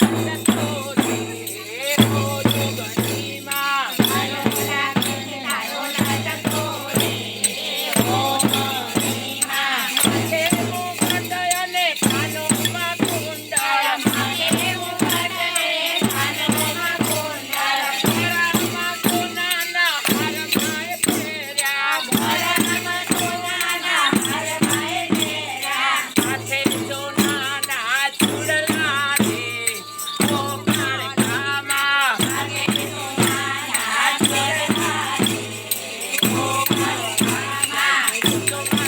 বলে Thank you.